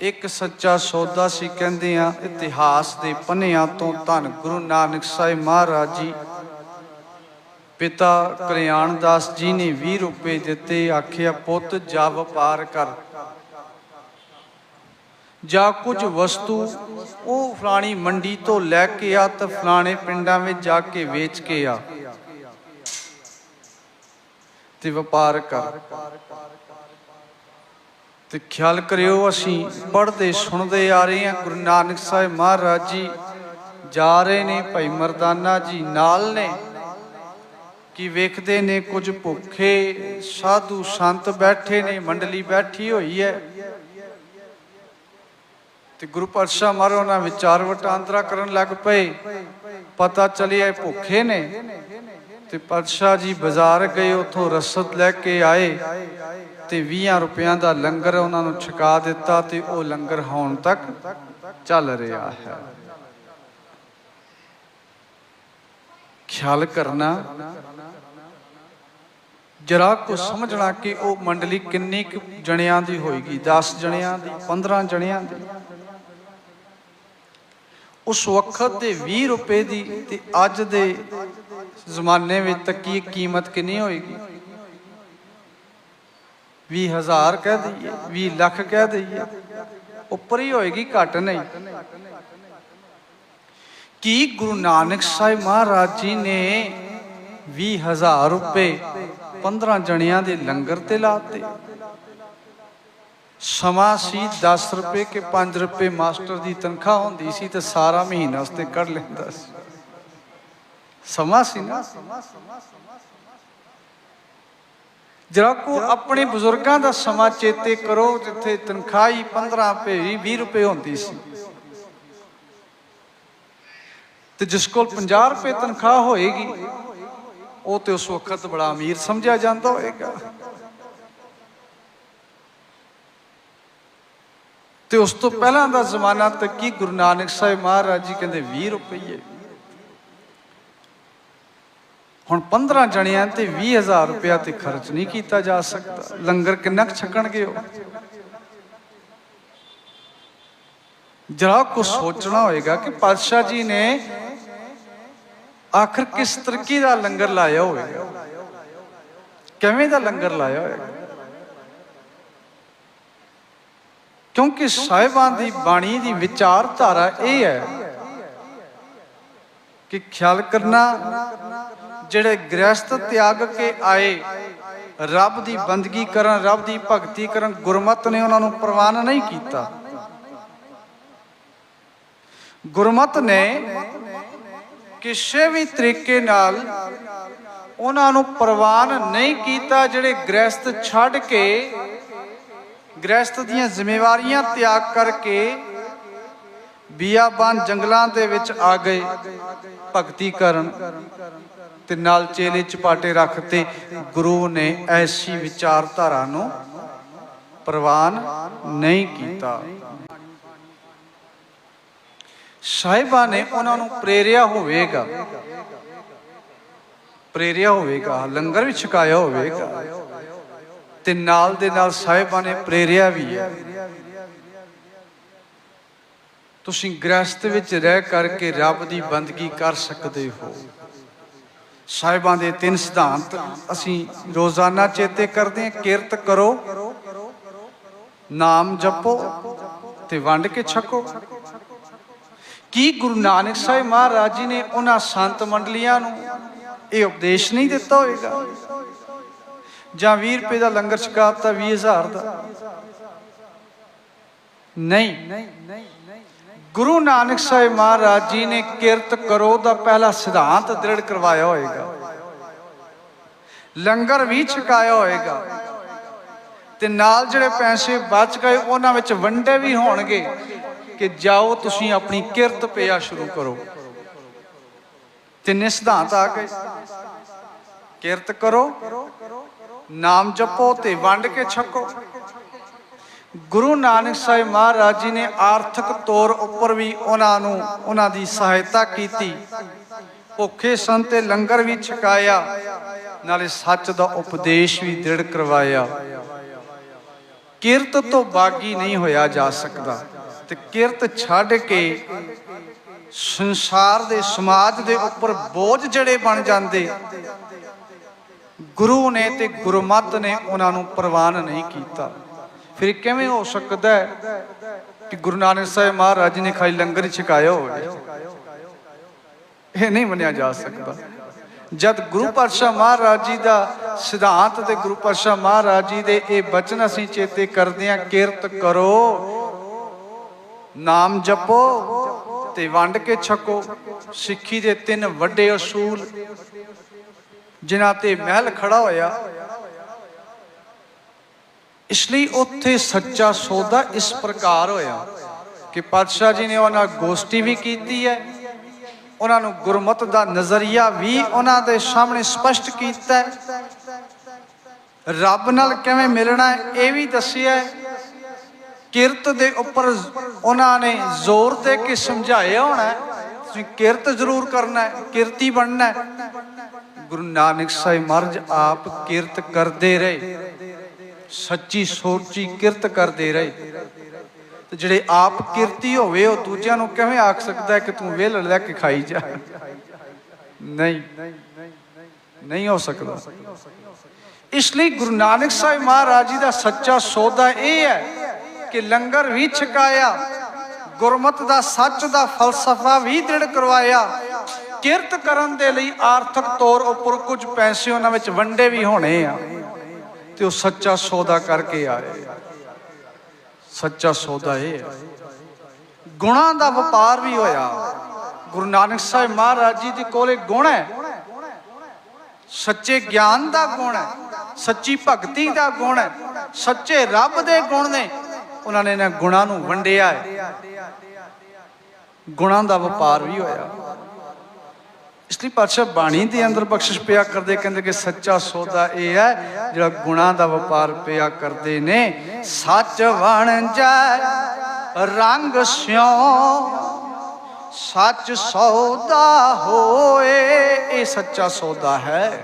ਇੱਕ ਸੱਚਾ ਸੌਦਾ ਸੀ ਕਹਿੰਦੇ ਆ ਇਤਿਹਾਸ ਦੇ ਪੰਨਿਆਂ ਤੋਂ ਧੰਨ ਗੁਰੂ ਨਾਨਕ ਸਾਹਿਬ ਮਹਾਰਾਜ ਜੀ। ਪਿਤਾ ਕਲਿਆਣ ਦਾਸ ਜੀ ਨੇ 20 ਰੁਪਏ ਦਿੱਤੇ, ਆਖਿਆ, ਪੁੱਤ, ਜਾ ਵਪਾਰ ਕਰ। ਜਾਂ ਕੁਝ ਵਸਤੂ ਉਹ ਫਲਾਣੀ ਮੰਡੀ ਤੋਂ ਲੈ ਕੇ ਆ ਤੇ ਫਲਾਣੇ ਪਿੰਡਾਂ ਵਿੱਚ ਜਾ ਕੇ ਵੇਚ ਕੇ ਆ ਤੇ ਵਪਾਰ ਕਰ। ਤੇ ਖਿਆਲ ਕਰਿਓ, ਅਸੀਂ ਪੜ੍ਹਦੇ, ਸੁਣਦੇ ਆ ਰਹੇ ਹਾਂ। ਗੁਰੂ ਨਾਨਕ ਸਾਹਿਬ ਮਹਾਰਾਜ ਜੀ ਜਾ ਰਹੇ ਨੇ, ਭਾਈ ਮਰਦਾਨਾ ਜੀ ਨਾਲ ਨੇ। ਕਿ ਵੇਖਦੇ ਨੇ, ਕੁਝ ਭੁੱਖੇ ਸਾਧੂ ਸੰਤ ਬੈਠੇ ਨੇ, ਮੰਡਲੀ ਬੈਠੀ ਹੋਈ ਹੈ। ਤੇ ਗੁਰੂ ਪਾਤਸ਼ਾਹ ਮਹਾਰਾਜ ਉਹਨਾਂ ਵਿਚਾਰ ਵਟਾਂਦਰਾ ਕਰਨ ਲੱਗ ਪਏ। ਪਤਾ ਚੱਲਿਆ ਭੁੱਖੇ ਨੇ। ਤੇ ਪਾਤਸ਼ਾਹ ਜੀ ਬਾਜ਼ਾਰ ਗਏ, ਉੱਥੋਂ ਰਸਦ ਲੈ ਕੇ ਆਏ। ਤੇ 20 ਰੁਪਿਆਂ ਦਾ ਲੰਗਰ ਉਹਨਾਂ ਨੂੰ ਛਕਾ ਦਿੱਤਾ ਤੇ ਉਹ ਲੰਗਰ ਹੁਣ ਤੱਕ ਚੱਲ ਰਿਹਾ ਹੈ। ਖਿਆਲ ਕਰਨਾ। ਜਰਾ ਕੋ ਸਮਝਣਾ ਕਿ ਉਹ ਮੰਡਲੀ ਕਿੰਨੀ ਕੁ ਜਣਿਆਂ ਦੀ ਹੋਏਗੀ 10 ਜਣਿਆਂ ਦੀ 15 ਜਣਿਆਂ ਦੀ। ਉਸ ਵਕਤ ਦੇ 20 ਰੁਪਏ ਦੀ ਤੇ ਅੱਜ ਦੇ ਜ਼ਮਾਨੇ ਵਿੱਚ ਤਾਂ ਕੀਮਤ ਕਿੰਨੀ ਹੋਏਗੀ? 20000 ਕਹਿ ਦਈਏ 20 ਲੱਖ ਕਹਿ ਦਈਏ। ਉੱਪਰ ਹੀ ਹੋਏਗੀ, ਘੱਟ ਨਹੀਂ। ਕੀ ਗੁਰੂ ਨਾਨਕ ਸਾਹਿਬ ਮਹਾਰਾਜ ਜੀ ਨੇ 20000 ਰੁਪਏ 15 ਜਣਿਆਂ ਦੇ ਲੰਗਰ ਤੇ ਲਾਤੇ? ਸਮਾਂ ਸੀ 10 ਰੁਪਏ ਕੇ 5 ਰੁਪਏ ਮਾਸਟਰ ਦੀ ਤਨਖਾਹ ਹੁੰਦੀ ਸੀ ਤੇ ਸਾਰਾ ਮਹੀਨਾ ਉਸਤੇ ਕੱਢ ਲੈਂਦਾ ਸੀ। ਸਮਾਂ ਸੀ ਨਾ। ਜਰਾ ਕੋ ਆਪਣੇ ਬਜ਼ੁਰਗਾਂ ਦਾ ਸਮਾਂ ਚੇਤੇ ਕਰੋ, ਜਿੱਥੇ ਤਨਖਾਹ ਹੀ 15 ਰੁਪਏ 20 ਰੁਪਏ ਹੁੰਦੀ ਸੀ। ਤੇ ਜਿਸ ਕੋਲ 50 ਰੁਪਏ ਤਨਖਾਹ ਹੋਏਗੀ, ਉਹ ਤੇ ਉਸ ਵਕਤ ਬੜਾ ਅਮੀਰ ਸਮਝਿਆ ਜਾਂਦਾ ਹੋਏਗਾ। ਤੇ ਉਸ ਤੋਂ ਪਹਿਲਾਂ ਦਾ ਜ਼ਮਾਨਾ ਤੱਕ ਕੀ ਗੁਰੂ ਨਾਨਕ ਸਾਹਿਬ ਮਹਾਰਾਜ ਜੀ ਕਹਿੰਦੇ 20 ਰੁਪਏ। ਹੁਣ 15 ਜਣਿਆਂ ਤੇ 20000 ਰੁਪਇਆ ਤੇ ਖਰਚ ਨਹੀਂ ਕੀਤਾ ਜਾ ਸਕਦਾ। ਲੰਗਰ ਕਿੰਨਾ ਕੁ ਛਕਣਗੇ ਉਹ? ਜਰਾ ਕੋ ਸੋਚਣਾ ਹੋਏਗਾ ਕਿ ਪਾਤਸ਼ਾਹ ਜੀ ਨੇ ਆਖਰ ਕਿਸ ਤਰਕੀ ਦਾ ਲੰਗਰ ਲਾਇਆ ਹੋਵੇਗਾ? ਕਿਵੇਂ ਦਾ ਲੰਗਰ ਲਾਇਆ ਹੋਵੇਗਾ? ਕਿਉਂਕਿ ਸਾਹਿਬਾਂ ਦੀ ਬਾਣੀ ਦੀ ਵਿਚਾਰਧਾਰਾ ਇਹ ਹੈ ਕਿ ਖਿਆਲ ਕਰਨਾ, ਜਿਹੜੇ ਗ੍ਰਸਤ ਤਿਆਗ ਕੇ ਆਏ, ਰੱਬ ਦੀ ਬੰਦਗੀ ਕਰਨ, ਰੱਬ ਦੀ ਭਗਤੀ ਕਰਨ, ਗੁਰਮਤ ਨੇ ਉਹਨਾਂ ਨੂੰ ਪ੍ਰਵਾਨ ਨਹੀਂ ਕੀਤਾ। ਗੁਰਮਤ ਨੇ ਕਿਸੇ ਵੀ ਤਰੀਕੇ ਨਾਲ ਉਹਨਾਂ ਨੂੰ ਪ੍ਰਵਾਨ ਨਹੀਂ ਕੀਤਾ, ਜਿਹੜੇ ਗ੍ਰਸਤ ਛੱਡ ਕੇ ਗ੍ਰਸਤ ਦੀਆਂ ਜ਼ਿੰਮੇਵਾਰੀਆਂ ਤਿਆਗ ਕਰਕੇ ਬੀਆਬਾਨ ਜੰਗਲਾਂ ਦੇ ਵਿੱਚ ਆ ਗਏ। ਭਗਤੀ ਕਰਨ ਤੇ ਨਾਲ ਚੇਲੇ ਚਪਾਟੇ ਰੱਖਤੇ। ਗੁਰੂ ਨੇ ਐਸੀ ਵਿਚਾਰਧਾਰਾ ਨੂੰ ਪ੍ਰਵਾਨ ਨਹੀਂ ਕੀਤਾ। ਸਾਹਿਬਾਂ ਨੇ ਉਹਨਾਂ ਨੂੰ ਪ੍ਰੇਰਿਆ ਹੋਵੇਗਾ। ਪ੍ਰੇਰਿਆ ਹੋਵੇਗਾ, ਲੰਗਰ ਵੀ ਛਕਾਇਆ ਹੋਵੇਗਾ। ਤੇ ਨਾਲ ਦੇ ਨਾਲ ਸਾਹਿਬਾਂ ਨੇ ਪ੍ਰੇਰਿਆ ਵੀ ਹੈ। ਤੁਸੀਂ ਗ੍ਰਸਤ ਵਿੱਚ ਰਹਿ ਕਰਕੇ ਰੱਬ ਦੀ ਬੰਦਗੀ ਕਰ ਸਕਦੇ ਹੋ। ਸਾਹਿਬਾਂ ਦੇ ਤਿੰਨ ਸਿਧਾਂਤ ਅਸੀਂ ਰੋਜ਼ਾਨਾ ਚੇਤੇ ਕਰਦੇ ਹਾਂ। ਕਿਰਤ ਕਰੋ, ਨਾਮ ਜਪੋ ਤੇ ਵੰਡ ਕੇ ਛਕੋ। ਕੀ ਗੁਰੂ ਨਾਨਕ ਸਾਹਿਬ ਮਹਾਰਾਜ ਜੀ ਨੇ ਉਹਨਾਂ ਸੰਤ ਮੰਡਲੀਆਂ ਨੂੰ ਇਹ ਉਪਦੇਸ਼ ਨਹੀਂ ਦਿੱਤਾ ਹੋਵੇਗਾ? ਜਾਂ 20 ਰੁਪਏ ਦਾ ਲੰਗਰ ਛਕਾਤਾ 20000 ਦਾ? ਨਹੀਂ। ਗੁਰੂ ਨਾਨਕ ਸਾਹਿਬ ਮਹਾਰਾਜ ਜੀ ਨੇ ਕਿਰਤ ਕਰੋ ਦਾ ਪਹਿਲਾ ਸਿਧਾਂਤ ਦ੍ਰਿੜ ਕਰਵਾਇਆ ਹੋਏਗਾ। ਲੰਗਰ ਵੀ ਛਕਾਇਆ ਹੋਏਗਾ। ਤੇ ਨਾਲ ਜਿਹੜੇ ਪੈਸੇ ਬਚ ਗਏ, ਉਹਨਾਂ ਵਿੱਚ ਵੰਡੇ ਵੀ ਹੋਣਗੇ ਕਿ ਜਾਓ ਤੁਸੀਂ ਆਪਣੀ ਕਿਰਤ ਪਿਆ ਸ਼ੁਰੂ ਕਰੋ। ਤਿੰਨੇ ਸਿਧਾਂਤ ਆ ਗਏ। ਕਿਰਤ ਕਰੋ, ਨਾਮ ਜਪੋ ਤੇ ਵੰਡ ਕੇ ਛਕੋ। ਗੁਰੂ ਨਾਨਕ ਸਾਹਿਬ ਮਹਾਰਾਜ ਜੀ ਨੇ ਆਰਥਿਕ ਤੌਰ ਉੱਪਰ ਵੀ ਉਹਨਾਂ ਨੂੰ, ਉਹਨਾਂ ਦੀ ਸਹਾਇਤਾ ਕੀਤੀ। ਭੁੱਖੇ ਸਨ ਤੇ ਲੰਗਰ ਵੀ ਛਕਾਇਆ, ਨਾਲੇ ਸੱਚ ਦਾ ਉਪਦੇਸ਼ ਵੀ ਦ੍ਰਿੜ ਕਰਵਾਇਆ। ਕਿਰਤ ਤੋਂ ਬਾਗੀ ਨਹੀਂ ਹੋਇਆ ਜਾ ਸਕਦਾ ਤੇ ਕਿਰਤ ਛੱਡ ਕੇ ਸੰਸਾਰ ਦੇ ਸਮਾਜ ਦੇ ਉੱਪਰ ਬੋਝ ਜਿਹੜੇ ਬਣ ਜਾਂਦੇ, ਗੁਰੂ ਨੇ ਤੇ ਗੁਰਮਤ ਨੇ ਉਹਨਾਂ ਨੂੰ ਪ੍ਰਵਾਨ ਨਹੀਂ ਕੀਤਾ। ਫਿਰ ਕਿਵੇਂ ਹੋ ਸਕਦਾ ਹੈ ਕਿ ਗੁਰੂ ਨਾਨਕ ਸਾਹਿਬ ਮਹਾਰਾਜ ਜੀ ਨੇ ਖਾਈ ਲੰਗਰ ਹੀ ਛਕਾਇਆ ਹੋਵੇ? ਇਹ ਨਹੀਂ ਮੰਨਿਆ ਜਾ ਸਕਦਾ। ਜਦ ਗੁਰੂ ਪਾਤਸ਼ਾਹ ਮਹਾਰਾਜ ਜੀ ਦਾ ਸਿਧਾਂਤ ਤੇ ਗੁਰੂ ਪਾਤਸ਼ਾਹ ਮਹਾਰਾਜ ਜੀ ਦੇ ਇਹ ਬਚਨ ਅਸੀਂ ਚੇਤੇ ਕਰਦੇ ਹਾਂ, ਕਿਰਤ ਕਰੋ, ਨਾਮ ਜਪੋ ਤੇ ਵੰਡ ਕੇ ਛਕੋ। ਸਿੱਖੀ ਦੇ ਤਿੰਨ ਵੱਡੇ ਅਸੂਲ, ਜਿਨ੍ਹਾਂ ਤੇ ਮਹਿਲ ਖੜਾ ਹੋਇਆ ਇਸ ਲਈ ਉੱਥੇ ਸੱਚਾ ਸੌਦਾ ਇਸ ਪ੍ਰਕਾਰ ਹੋਇਆ ਕਿ ਪਾਤਸ਼ਾਹ ਜੀ ਨੇ ਉਹਨਾਂ ਗੋਸ਼ਟੀ ਵੀ ਕੀਤੀ ਹੈ। ਉਹਨਾਂ ਨੂੰ ਗੁਰਮਤ ਦਾ ਨਜ਼ਰੀਆ ਵੀ ਉਹਨਾਂ ਦੇ ਸਾਹਮਣੇ ਸਪਸ਼ਟ ਕੀਤਾ ਹੈ। ਰੱਬ ਨਾਲ ਕਿਵੇਂ ਮਿਲਣਾ ਇਹ ਵੀ ਦੱਸਿਆ ਹੈ। ਕਿਰਤ ਦੇ ਉੱਪਰ ਉਹਨਾਂ ਨੇ ਜ਼ੋਰ ਦੇ ਕੇ ਸਮਝਾਇਆ ਹੋਣਾ ਤੁਸੀਂ ਕਿਰਤ ਜ਼ਰੂਰ ਕਰਨਾ ਹੈ, ਕਿਰਤੀ ਬਣਨਾ ਹੈ। ਗੁਰੂ ਨਾਨਕ ਸਾਹਿਬ ਮਹਾਰਾਜ ਆਪ ਕਿਰਤ ਕਰਦੇ ਰਹੇ। ਸੱਚੀ ਸੋਚੀ ਕਿਰਤ ਕਰਦੇ ਰਹੇ। ਤੇ ਜਿਹੜੇ ਆਪ ਕਿਰਤੀ ਹੋਵੇ, ਉਹ ਦੂਜਿਆਂ ਨੂੰ ਕਿਵੇਂ ਆਖ ਸਕਦਾ ਕਿ ਤੂੰ ਵੇਲ ਲੈ ਕੇ ਖਾਈ ਜਾ? ਨਹੀਂ ਨਹੀਂ ਹੋ ਸਕਦਾ। ਇਸ ਲਈ ਗੁਰੂ ਨਾਨਕ ਸਾਹਿਬ ਮਹਾਰਾਜ ਜੀ ਦਾ ਸੱਚਾ ਸੌਦਾ ਇਹ ਹੈ ਕਿ ਲੰਗਰ ਵੀ ਛਕਾਇਆ, ਗੁਰਮਤ ਦਾ ਸੱਚ ਦਾ ਫਲਸਫਾ ਵੀ ਦ੍ਰਿੜ ਕਰਵਾਇਆ। ਕਿਰਤ ਕਰਨ ਦੇ ਲਈ ਆਰਥਿਕ ਤੌਰ ਉੱਪਰ ਕੁਝ ਪੈਸੇ ਉਹਨਾਂ ਵਿੱਚ ਵੰਡੇ ਵੀ ਹੋਣੇ ਆ। ਤੇ ਉਹ ਸੱਚਾ ਸੌਦਾ ਕਰਕੇ ਆਏ ਸੱਚਾ ਸੌਦਾ ਇਹ ਹੈ ਗੁਣਾਂ ਦਾ ਵਪਾਰ ਵੀ ਹੋਇਆ। ਗੁਰੂ ਨਾਨਕ ਸਾਹਿਬ ਮਹਾਰਾਜ ਜੀ ਦੇ ਕੋਲੇ ਗੁਣ ਹੈ। ਸੱਚੇ ਗਿਆਨ ਦਾ ਗੁਣ ਹੈ। ਸੱਚੀ ਭਗਤੀ ਦਾ ਗੁਣ ਹੈ। ਸੱਚੇ ਰੱਬ ਦੇ ਗੁਣ ਨੇ। ਉਹਨਾਂ ਨੇ ਇਹਨਾਂ ਗੁਣਾਂ ਨੂੰ ਵੰਡਿਆ ਹੈ। ਗੁਣਾਂ ਦਾ ਵਪਾਰ ਵੀ ਹੋਇਆ। ਇਸ ਲਈ ਪਾਤਸ਼ਾਹ ਬਾਣੀ ਦੇ ਅੰਦਰ ਬਖਸ਼ਿਸ਼ ਪਿਆ ਕਰਦੇ, ਕਹਿੰਦੇ ਕਿ ਸੱਚਾ ਸੌਦਾ ਇਹ ਹੈ, ਜਿਹੜਾ ਗੁਣਾਂ ਦਾ ਵਪਾਰ ਪਿਆ ਕਰਦੇ ਨੇ। ਸੱਚ ਵਣ ਜਾਏ, ਰੰਗ ਸਿਉ, ਸੱਚ ਸੌਦਾ ਹੋਏ, ਇਹ ਸੱਚਾ ਸੌਦਾ ਹੈ।